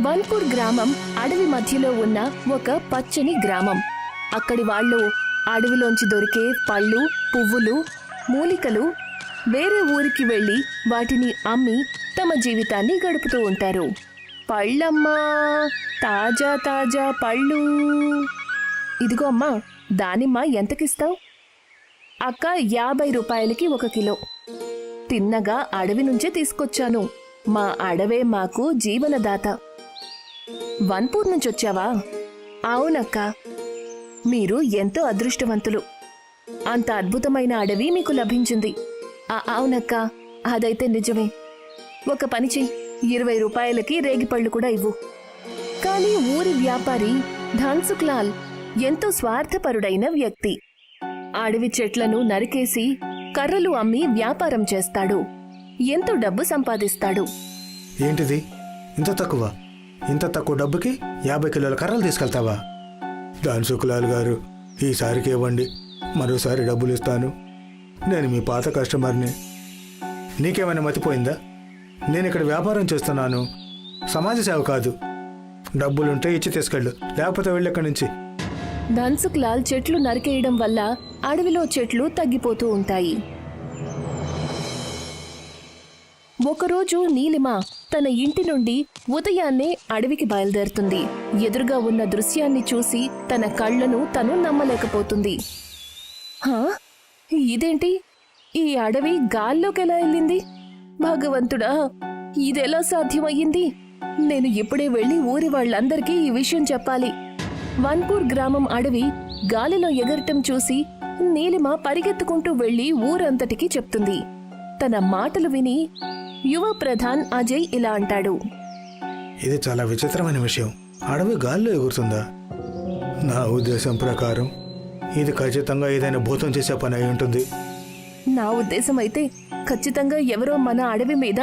వన్పూర్ గ్రామం అడవి మధ్యలో ఉన్న ఒక పచ్చని గ్రామం. అక్కడి వాళ్ళు అడవిలోంచి దొరికే పళ్ళు పువ్వులు మూలికలు వేరే ఊరికి వెళ్ళి వాటిని అమ్మి తమ జీవితాన్ని గడుపుతూ ఉంటారు. పళ్ళమ్మా! తాజా తాజా పళ్ళు! ఇదిగో అమ్మా దానిమ్మ ఎంతకిస్తావు? అక్క యాభై రూపాయలకి ఒక కిలో. తిన్నగా అడవి నుంచే తీసుకొచ్చాను. మా అడవే మాకు జీవనదాత. వన్పూర్ నుంచి వచ్చావా అవునక్క. మీరు ఎంతో అదృష్టవంతులు. అంత అద్భుతమైన అడవి మీకు లభించింది. అవునక్క. అదైతే నిజమే. ఒక పని చెయ్యి. ఇరవై రూపాయలకి రేగిపళ్ళు కూడా ఇవ్వు. కానీ ఊరి వ్యాపారి ధన్సుక్లాల్ ఎంతో స్వార్థపరుడైన వ్యక్తి. అడవి చెట్లను నరికేసి కర్రలు అమ్మి వ్యాపారం చేస్తాడు. ఎంతో డబ్బు సంపాదిస్తాడు. ఏంటిది? ఇంత తక్కువ? ఇంత తక్కువ డబ్బుకి యాభై కిలోల కర్రలు తీసుకెళ్తావా? దాని శుక్లాల్ గారు ఈసారికి ఇవ్వండి మరోసారి డబ్బులు ఇస్తాను. నేను మీ పాత కస్టమర్ని. నీకేమైనా మతిపోయిందా? నేను ఇక్కడ వ్యాపారం చేస్తున్నాను. సమాజ సేవ కాదు. డబ్బులుంటే ఇచ్చి తీసుకెళ్ళు లేకపోతే వెళ్ళి ఇక్కడి నుంచి ధన్సుక్లాల్ చెట్లు నరికేయడం వల్ల అడవిలో చెట్లు తగ్గిపోతూ ఉంటాయి. ఒకరోజు నీలిమ తన ఇంటి నుండి ఉదయాన్నే అడవికి బయలుదేరుతుంది. ఎదురుగా ఉన్న దృశ్యాన్ని చూసి తన కళ్ళను తను నమ్మలేకపోతుంది. హా? ఇదేంటి? ఈ అడవి గాల్లోకి ఎలా వెళ్ళింది? భగవంతుడా ఇదెలా సాధ్యమయ్యింది? నేను ఇప్పుడే వెళ్ళి ఊరి వాళ్ళందరికీ ఈ విషయం చెప్పాలి. వన్పూర్ గ్రామం అడవి గాలిలో ఎగరటం చూసి నీలిమ పరిగెత్తుకుంటూ వెళ్ళి ఊరంతటికి చెప్తుంది. తన మాటలు విని యువ ప్రధాన్ అజయ్ ఇలా అంటాడు. ఇది చాలా విచిత్రమైన విషయం. అడవి గాల్లో ఎగురుతుందా? నా ఉద్దేశం ప్రకారం ఇది ఖచ్చితంగా ఏదైనా భూతం చేసే పని అయి ఉంటుంది. నా ఉద్దేశం అయితే ఖచ్చితంగా ఎవరో మన అడవి మీద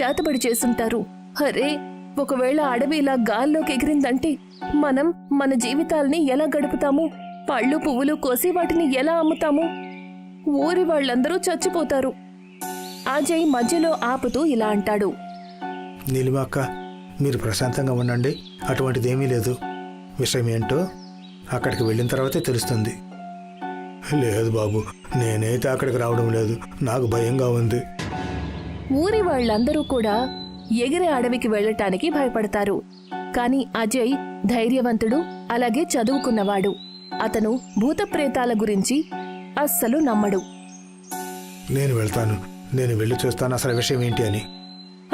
చేతబడి చేసుంటారు అరే ఒకవేళ అడవి ఇలా గాల్లోకి ఎగిరిందంటే మనం మన జీవితాల్ని ఎలా గడుపుతాము? పళ్ళు పువ్వులు కోసి వాటిని ఎలా అమ్ముతాము? ఊరి వాళ్ళందరూ చచ్చిపోతారు. అజయ్ మధ్యలో ఆపుతూ ఇలా అంటాడు. నీలిమ అక్క మీరు ప్రశాంతంగా ఉండండి. అటువంటిది ఏమీ లేదు. విషయం ఏంటో అక్కడికి వెళ్ళిన తర్వాతే తెలుస్తుంది. లేదు బాబు నేనైతే అక్కడికి రావడం లేదు. నాకు భయంగా ఉంది. ఊరి వాళ్ళందరూ కూడా ఎగిరే అడవికి వెళ్ళటానికి భయపడతారు. కాని అజయ్ ధైర్యవంతుడు అలాగే చదువుకున్నవాడు. అతను భూతప్రేతాల గురించి అస్సలు నమ్మడు. నేను వెళ్తాను. నేను వెళ్ళి చూస్తాను అసలు విషయం ఏంటి అని.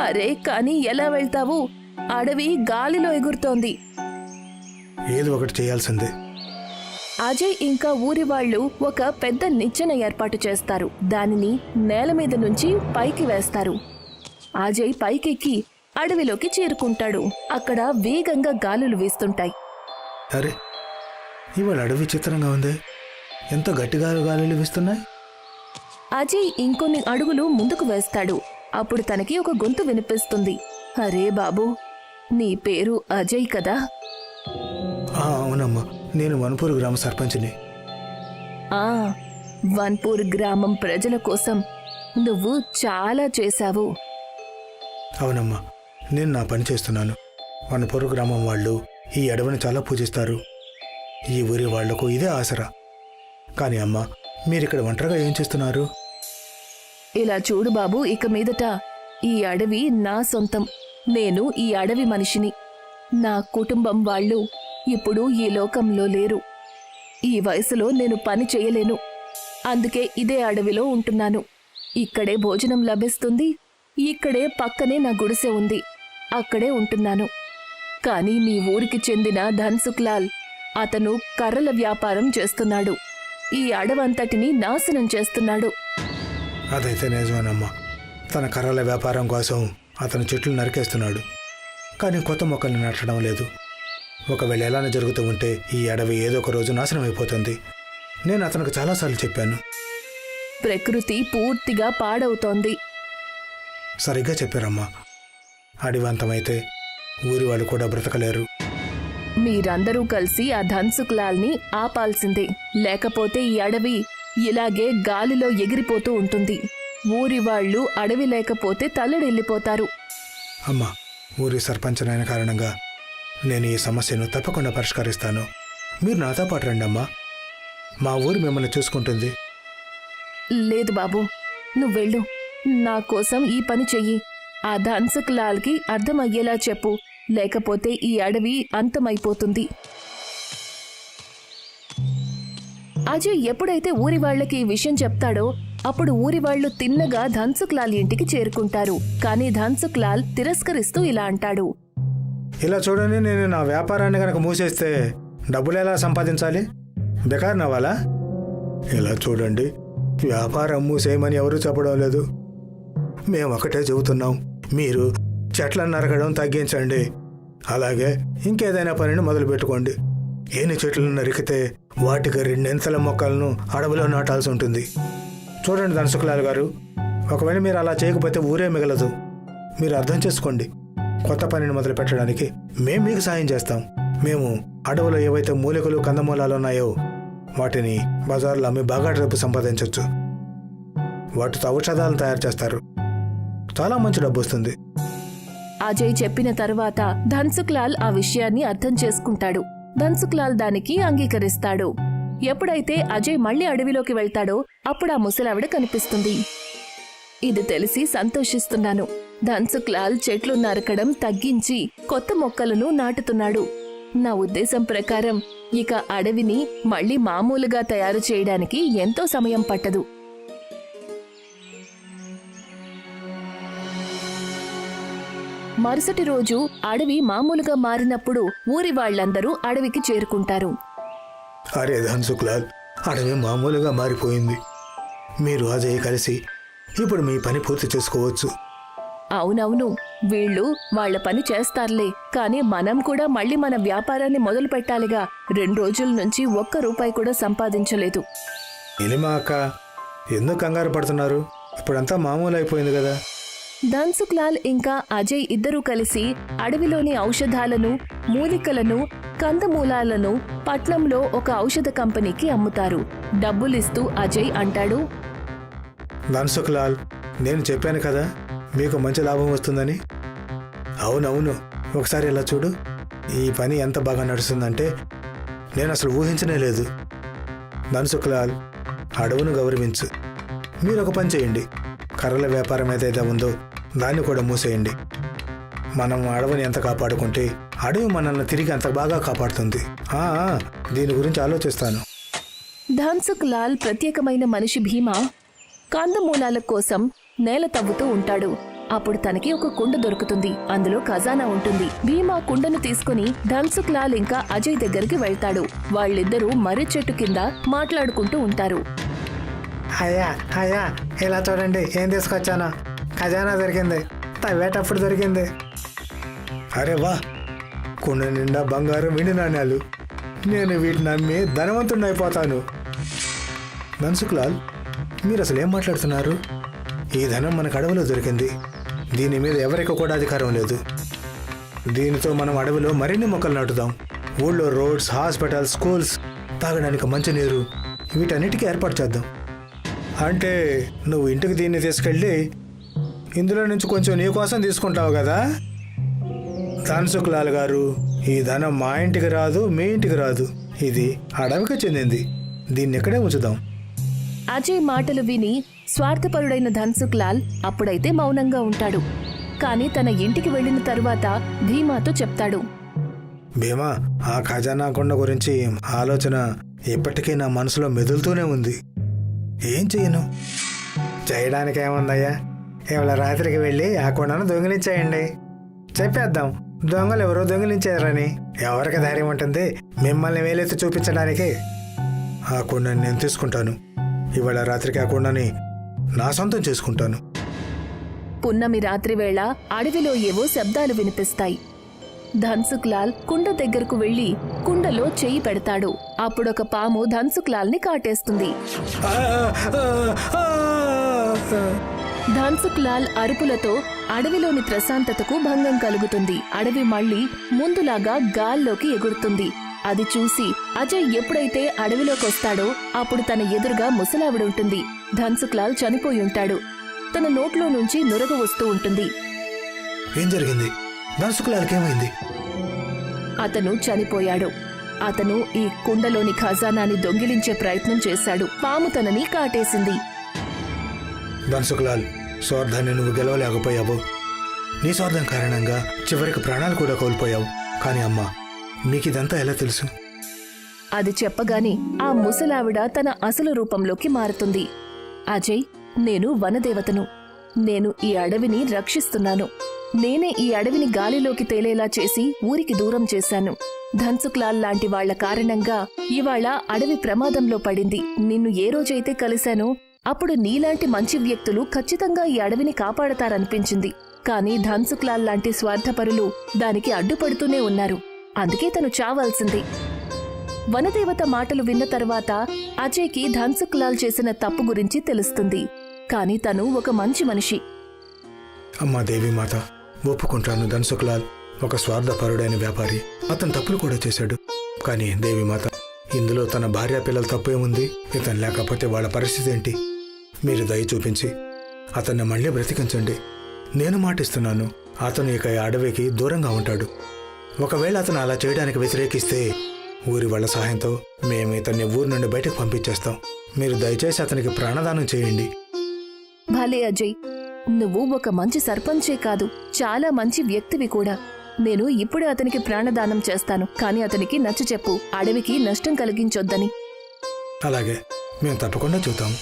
అరే కాని ఎలా వెళ్తావు? అడవి గాలిలో ఎగురుతోంది. ఏదో ఒకటి చేయాల్సిందే. అజయ్ ఇంకా ఊరి వాళ్ళు ఒక పెద్ద నిచ్చెన ఏర్పాటు చేస్తారు. దానిని నేల మీద నుంచి పైకి వేస్తారు. అజయ్ పైకెక్కి అడవిలోకి చేరుకుంటాడు. అక్కడ వేగంగా గాలులు వీస్తుంటాయి. అరే ఇవాళ అడవి చిత్రంగా ఉంది. ఎంత గట్టిగా గాలులు వీస్తున్నాయి? అజయ్ ఇంకొన్ని అడుగులు ముందుకు వేస్తాడు. అప్పుడు తనకి ఒక గొంతు వినిపిస్తుంది. అరే బాబు నీ పేరు అజయ్ కదా? అవునమ్మా. నేను వనపూర్ గ్రామ సర్పంచ్ని. ఆ వన్పూర్ గ్రామం ప్రజల కోసం నువ్వు చాలా చేశావు. అవునమ్మా. నేను నా పని చేస్తున్నాను. వనపూర్ గ్రామం వాళ్ళు ఈ అడవిని చాలా పూజిస్తారు. ఈ ఊరి వాళ్ళకు ఇదే ఆసరా. కానీ అమ్మా మీరు ఇక్కడ ఒంటరిగా ఏం చేస్తున్నారు? ఇలా చూడు బాబు ఇక మీదట ఈ అడవి నా సొంతం. నేను ఈ అడవి మనిషిని. నా కుటుంబం వాళ్ళు ఇప్పుడు ఈ లోకంలో లేరు. ఈ వయసులో నేను పని చేయలేను. అందుకే ఇదే అడవిలో ఉంటున్నాను. ఇక్కడే భోజనం లభిస్తుంది. ఇక్కడే పక్కనే నా గుడిసె ఉంది. అక్కడే ఉంటున్నాను. కానీ మీ ఊరికి చెందిన ధన్సుక్లాల్ అతను కర్రల వ్యాపారం చేస్తున్నాడు. ఈ అడవంతటిని నాశనం చేస్తున్నాడు. అదైతే నిజమేనమ్మా. తన కర్రల వ్యాపారం కోసం అతను చెట్లు నరికేస్తున్నాడు. కానీ కొత్త మొక్కల్ని నాటడం లేదు. ఒకవేళ ఎలానే జరుగుతూ ఉంటే ఈ అడవి ఏదో ఒక రోజు నాశనం అయిపోతుంది నేను అతనికి చాలాసార్లు చెప్పాను. ప్రకృతి పూర్తిగా పాడవుతోంది. సరిగ్గా చెప్పారమ్మా. అడవి అంతమైతే ఊరి వాళ్ళు కూడా బ్రతకలేరు. మీరందరూ కలిసి ఆ ధన్సుక్లాల్ని ఆపాల్సిందే. లేకపోతే ఈ అడవి ఇలాగే గాలిలో ఎగిరిపోతూ ఉంటుంది. ఊరి వాళ్ళు అడవి లేకపోతే తల్లడిల్లిపోతారు. అమ్మా ఊరి సర్పంచనైన కారణంగా నేను ఈ సమస్యను తప్పకుండా పరిష్కరిస్తాను. మీరు నాతో పాటు రండి అమ్మా మా ఊరు మిమ్మల్ని చూసుకుంటుంది. లేదు బాబు నువ్వు వెళ్ళు. నా కోసం ఈ పని చెయ్యి. ఆ ధన్సుక్ లాల్కి అర్థమయ్యేలా చెప్పు. లేకపోతే ఈ అడవి అంతమైపోతుంది. అజయ్ ఎప్పుడైతే ఊరి వాళ్ళకి ఈ విషయం చెప్తాడో అప్పుడు ఊరి వాళ్ళు తిన్నగా ధన్సుక్లాల్ ఇంటికి చేరుకుంటారు. కానీ ధన్సుక్లాల్ తిరస్కరిస్తూ ఇలా అంటాడు. ఇలా చూడండి నేను నా వ్యాపారాన్ని కనుక మూసేస్తే డబ్బులు ఎలా సంపాదించాలి? బెకార్ నవ్వాలా? ఇలా చూడండి వ్యాపారం మూసేయమని ఎవరూ చెప్పడం లేదు. మేము ఒకటే చెబుతున్నాం మీరు చెట్లను నరకడం తగ్గించండి. అలాగే ఇంకేదైనా పనిని మొదలు పెట్టుకోండి ఏని చెట్లు నరికితే వాటికి రెండింతల మొక్కలను అడవిలో నాటాల్సి ఉంటుంది. చూడండి ధనసుకులాల్ గారు ఒకవేళ మీరు అలా చేయకపోతే ఊరే మిగలదు. మీరు అర్థం చేసుకోండి. కొత్త పనిని మొదలు పెట్టడానికి మేము మీకు సాయం చేస్తాం. మేము అడవులో ఏవైతే మూలికలు కందమూలాలు ఉన్నాయో వాటిని బజార్లో అమ్మి బాగా డబ్బు సంపాదించవచ్చు వాటితో ఔషధాలను తయారు చేస్తారు. చాలా మంచి డబ్బు వస్తుంది. అజయ్ చెప్పిన తర్వాత ధన్సుక్ లాల్ ఆ విషయాన్ని అర్థం చేసుకుంటాడు. ధన్సుక్లాల్ దానికి అంగీకరిస్తాడు. ఎప్పుడైతే అజయ్ మళ్ళీ అడవిలోకి వెళ్తాడో అప్పుడు ఆ ముసలావిడ కనిపిస్తుంది. ఇది తెలిసి సంతోషిస్తున్నాను. ధన్సుక్లాల్ చెట్లు నరకడం తగ్గించి కొత్త మొక్కలను నాటుతున్నాడు. నా ఉద్దేశం ప్రకారం ఇక అడవిని మళ్ళీ మామూలుగా తయారు చేయడానికి ఎంతో సమయం పట్టదు. మరుసటి రోజు అడవి మామూలుగా మారినప్పుడు ఊరి వాళ్ళందరూ అడవికి చేరుకుంటారు. అరే ధన్సుక్లాల్ అడవి మామూలుగా మారిపోయింది. మీరు అజయ్ కలిసి ఇప్పుడు మీ పని పూర్తి చేసుకోవచ్చు. అవునవును వీళ్ళు వాళ్ళ పని చేస్తారులే కానీ మనం కూడా మళ్ళీ మన వ్యాపారాన్ని మొదలు పెట్టాలిగా. రెండు రోజుల నుంచి ఒక్క రూపాయి కూడా సంపాదించలేదు. ఇనిమా అక్క ఎందుకు కంగారు పడుతున్నారు? ఇప్పుడంతా మామూలు అయిపోయింది కదా. ధన్సుక్ లాల్ ఇంకా అజయ్ ఇద్దరూ కలిసి అడవిలోని ఔషధాలను మూలికలను కందమూలాలను పట్నంలో ఒక ఔషధ కంపెనీకి అమ్ముతారు. డబ్బులిస్తూ అజయ్ అంటాడు. ధన్సుక్లాల్ నేను చెప్పాను కదా మీకు మంచి లాభం వస్తుందని. అవునవును ఒకసారి ఇలా చూడు. ఈ పని ఎంత బాగా నడుస్తుందంటే నేను అసలు ఊహించనే లేదు. ధన్సుక్లాల్ అడవును గౌరవించు. మీరు ఒక పని చేయండి. కర్రల వ్యాపారం ఏదైతే ఉందో దాన్ని కూడా మూసేయండి. మనం అడవిని ఎంత కాపాడుకుంటే అడవి మనల్ని తిరిగి అంత బాగా కాపాడుతుంది. దీని గురించి ఆలోచిస్తాను. ధాన్సుక్ లాల్ ప్రత్యేకమైన మనిషి భీమా కందమూలాల కోసం నేల తవ్వుతూ ఉంటాడు. అప్పుడు తనకి ఒక కుండ దొరుకుతుంది. అందులో ఖజానా ఉంటుంది. భీమా కుండను తీసుకుని ధన్సుక్ లాల్ ఇంకా అజయ్ దగ్గరికి వెళ్తాడు. వాళ్ళిద్దరూ మర్రి చెట్టు కింద మాట్లాడుకుంటూ ఉంటారు. అయ్యా అయ్యా ఇలా చూడండి ఏం తీసుకొచ్చాను. ఖజానా దొరికింది. తవ్వేటప్పుడు దొరికింది. అరే వా కొండ నిండా బంగారం వెండి నాణ్యాలు. నేను వీటిని నమ్మి ధనవంతుడిని అయిపోతాను మన్సుకులాల్ మీరు అసలు ఏం మాట్లాడుతున్నారు? ఈ ధనం మనకు అడవిలో దొరికింది. దీని మీద ఎవరికి కూడా అధికారం లేదు. దీనితో మనం అడవిలో మరిన్ని మొక్కలు నాటుదాం. ఊళ్ళో రోడ్స్ హాస్పిటల్స్ స్కూల్స్ తాగడానికి మంచినీరు. వీటన్నిటికీ ఏర్పాటు చేద్దాం. అంటే నువ్వు ఇంటికి దీన్ని తీసుకెళ్ళి ఇందులో నుంచి కొంచెం నీ కోసం తీసుకుంటావు కదా? ధన్సుకులాల్ గారు ఈ ధనం మా ఇంటికి రాదు మీ ఇంటికి రాదు. ఇది అడవికి చెందింది. దీన్ని ఇక్కడే ఉంచుదాం. అజయ్ మాటలు విని స్వార్థపరుడైన ధన్సుక్ లాల్ అప్పుడైతే మౌనంగా ఉంటాడు. కానీ తన ఇంటికి వెళ్ళిన తరువాత భీమాతో చెప్తాడు. భీమా ఆ ఖజానా కొండ గురించి ఆలోచన ఇప్పటికీ నా మనసులో మెదులుతూనే ఉంది. ఏం చేయను చేయడానికి ఏముందయ్యా ఇవాళ రాత్రికి వెళ్ళి ఆ కొండను దొంగిలించేయండి. చెప్పేద్దాం. దొంగలు ఎవరో దొంగిలించారని. ఎవరికి ధైర్యం ఉంటుంది? మిమ్మల్ని వేలెత్తి చూపించడానికి. ఆ కొండని నేను తీసుకుంటాను. ఇవాళ రాత్రికి ఆ కొండని నా సొంతం చేసుకుంటాను. పున్నమి రాత్రి వేళ అడవిలో ఏవో శబ్దాలు వినిపిస్తాయి. ధన్సుక్ లాల్ కుండ దగ్గరకు వెళ్ళి కుండలో చెయ్యి పెడతాడు. అప్పుడొక పాము ధన్సుక్ లాల్ని కాటేస్తుంది ఆ, ఆ, ఆ, ఆ. ధన్సుక్ లాల్ అరుపులతో అడవిలోని ప్రశాంతతకు భంగం కలుగుతుంది. అడవి మళ్ళీ ముందులాగా గాల్లోకి ఎగురుతుంది. అది చూసి అజయ్ ఎప్పుడైతే అడవిలోకి వస్తాడో అప్పుడు తన ఎదురుగా ముసలావిడుంటుంది ధన్సుక్ లాల్ చనిపోయి ఉంటాడు. తన నోట్లో నుంచి నురగ వస్తూ ఉంటుంది. ఏం జరిగింది? అతను చనిపోయాడు. అతను ఈ కుండలోని ఖజానాని దొంగిలించే ప్రయత్నం చేశాడు. పాము తనని కాటేసింది. ధనుసుకులాల్ స్వార్థాన్ని నువ్వు గెలవలేకపోయావు. నీ స్వార్థం కారణంగా చివరికి ప్రాణాలు కూడా కోల్పోయావు. కానీ అమ్మా మీకు ఇదంతా ఎలా తెలుసు? అది చెప్పగానే ఆ ముసలావిడ తన అసలు రూపంలోకి మారుతుంది. అజయ్ నేను వనదేవతను. నేను ఈ అడవిని రక్షిస్తున్నాను. నేనే ఈ అడవిని గాలిలోకి తేలేలా చేసి ఊరికి దూరం చేశాను. ధన్సుక్లాల్ లాంటి వాళ్ళ కారణంగా ఇవాళ అడవి ప్రమాదంలో పడింది. నిన్ను ఏ రోజైతే కలిశానో అప్పుడు నీలాంటి మంచి వ్యక్తులు ఖచ్చితంగా ఈ అడవిని కాపాడతారనిపించింది. కానీ ధన్సుక్లాల్ లాంటి స్వార్థపరులు దానికి అడ్డుపడుతూనే ఉన్నారు. అందుకే తను చావాల్సింది. వనదేవత మాటలు విన్న తర్వాత అజయ్కి ధన్సుక్లాల్ చేసిన తప్పు గురించి తెలుస్తుంది. కాని తను ఒక మంచి మనిషి. అమ్మా దేవిమాత ఒప్పుకుంటాను ధన్సుక్లాల్. ఒక స్వార్థపరుడైన వ్యాపారి. అతను తప్పులు కూడా చేశాడు. కానీ దేవిమాత ఇందులో తన భార్య పిల్లల తప్పేముంది? ఇతను లేకపోతే వాళ్ళ పరిస్థితి ఏంటి? మీరు దయ చూపించి అతన్ని మళ్ళీ బ్రతికించండి. నేను మాటిస్తున్నాను అతను ఇక అడవికి దూరంగా ఉంటాడు. ఒకవేళ అతను అలా చేయడానికి వ్యతిరేకిస్తే ఊరి వాళ్ళ సహాయంతో మేము ఇతన్ని ఊరి నుండి బయటకు పంపించేస్తాం. మీరు దయచేసి అతనికి ప్రాణదానం చేయండి. భలే అజయ్ నువ్వు ఒక మంచి సర్పంచే కాదు చాలా మంచి వ్యక్తివి కూడా. నేను ఇప్పుడే అతనికి ప్రాణదానం చేస్తాను కాని అతనికి నచ్చ చెప్పు అడవికి నష్టం కలిగించొద్దని. అలాగే మేము తప్పకుండా చూద్దాం.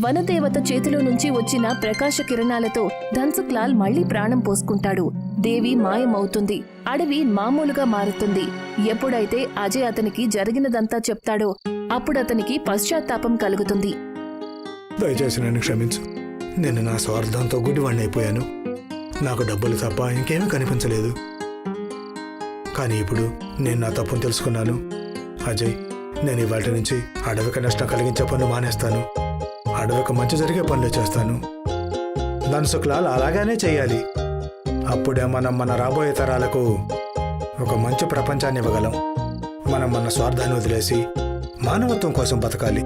వనదేవత చేతిలో నుంచి వచ్చిన ప్రకాశ కిరణాలతో ధన్సుక్లాల్ మళ్ళీ ప్రాణం పోసుకుంటాడు. దేవి మాయమవుతుంది. అడవి మామూలుగా మారుతుంది. ఎప్పుడైతే అజయ్ అతనికి జరిగినదంతా చెప్తాడో అప్పుడు అతనికి పశ్చాత్తాపం కలుగుతుంది. దయచేసి నన్ను క్షమించు. నేను నా స్వార్థంతో గుడ్డివాణ్ణి అయిపోయాను. నాకు డబ్బులు తప్ప ఇంకేమీ కనిపించలేదు. కానీ ఇప్పుడు నేను నా తప్పును తెలుసుకున్నాను. అజయ్ నేను ఇవాటి నుంచి అడవికి నష్టం కలిగించే పనులు మానేస్తాను. అడవికి మంచి జరిగే పనులు చేస్తాను. ధనుసుకులాల్ అలాగానే చేయాలి. అప్పుడే మనం మన రాబోయే తరాలకు ఒక మంచి ప్రపంచాన్ని ఇవ్వగలం. మనం మన స్వార్థాన్ని వదిలేసి మానవత్వం కోసం బతకాలి.